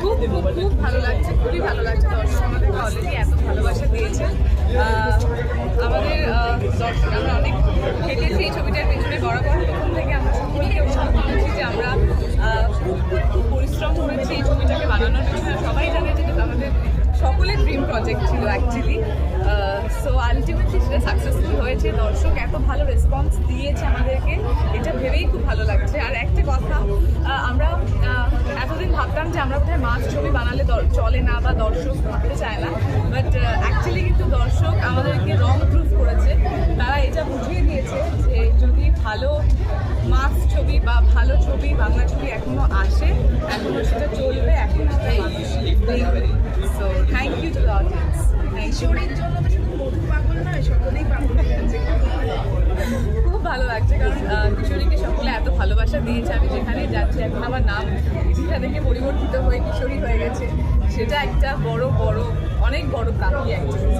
খুব খুব খুব ভালো লাগছে, খুবই ভালো লাগছে দর্শক আমাদেরকে অলরেডি এত ভালোবাসা দিয়েছে। আমাদের দর্শক, আমরা অনেক খেটেছি এই ছবিটার পিছনে, বরাবর প্রথম থেকে আমরা সকলকে অনুভব করেছি যে আমরা খুব পরিশ্রম করেছি এই ছবিটাকে বানানোর পিছনে। সবাই জানে যে আমাদের সকলের ড্রিম প্রজেক্ট ছিল অ্যাকচুয়ালি সো আলটিমেটলি সেটা সাকসেসফুল হয়েছে। দর্শক এত ভালো রেসপন্স দিয়েছে আমরা বোধহয় মাছ ছবি বানালে চলে না বা দর্শক ভাবতে চায় না। বাট অ্যাকচুয়ালি কিন্তু দর্শক আমাদেরকে রং প্রুফ করেছে। তারা এটা বুঝিয়ে দিয়েছে যে যদি ভালো মাছ ছবি বা ভালো ছবি বাংলা ছবি এখনও আসে এখনও সেটা চলবে এখনও so thank you to the audience thank you কিশোরীর জন্য তো শুধু মধু পাগল নয় সকলেই পাগল খুব ভালো লাগছে কারণ ভালোবাসা দিয়েছে, আমি যেখানে যাচ্ছি, এখন আমার নাম দীঘা থেকে পরিবর্তিত হয়ে কিশোরী হয়ে গেছে। সেটা একটা বড় বড়, অনেক বড় কাহিনী অ্যাকচুয়ালি